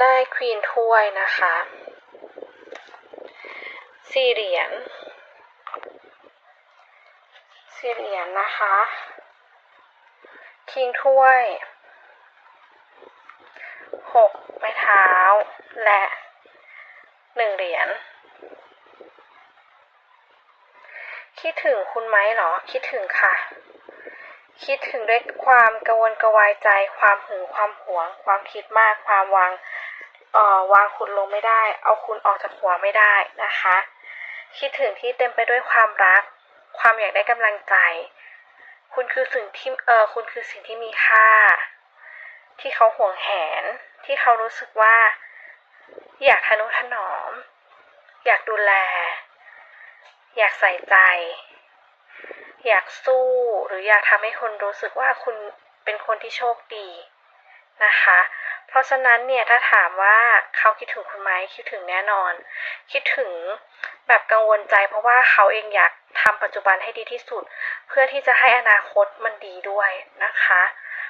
ได้ควีนถ้วยนะคะสี่เหรียญสี่เหรียญนะคะ คิงถ้วยหกไม้เท้าและหนึ่งเหรียญ คิดถึงคุณไหมเหรอ คิดถึงค่ะ คิดถึงด้วยความกังวลกระวายใจ ความหึงความหวง ความคิดมาก ความวางเอ่อวางคุณลงไม่ได้ เอาคุณออกจากหัวไม่ได้นะคะ คิดถึงที่เต็มไปด้วยความรัก ความอยากได้กำลังใจ คุณคือสิ่งที่เออคุณคือสิ่งที่มีค่า ที่เขาห่วงแหน ที่เขารู้สึกว่า อยากทนุถนอม อยากดูแล อยากใส่ใจ อยากสู้หรืออยากทำให้คนรู้สึกว่าคุณเป็นคนที่โชคดีนะคะ เพราะฉะนั้นเนี่ยถ้าถามว่าเขาคิดถึงคุณไหมคิดถึงแน่นอน คิดถึงแบบกังวลใจ เพราะว่าเขาเองอยากทำปัจจุบันให้ดีที่สุด เพื่อที่จะให้อนาคตมันดีด้วยนะคะ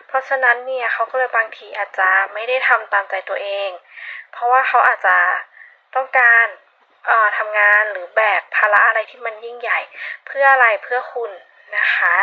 เพราะฉะนั้นเนี่ยเขาก็เลยบางทีอาจจะไม่ได้ทำตามใจตัวเอง เพราะว่าเขาอาจจะต้องการทำงานหรือแบก ภาระอะไรที่มันยิ่งใหญ่ เพื่ออะไรเพื่อคุณนะคะ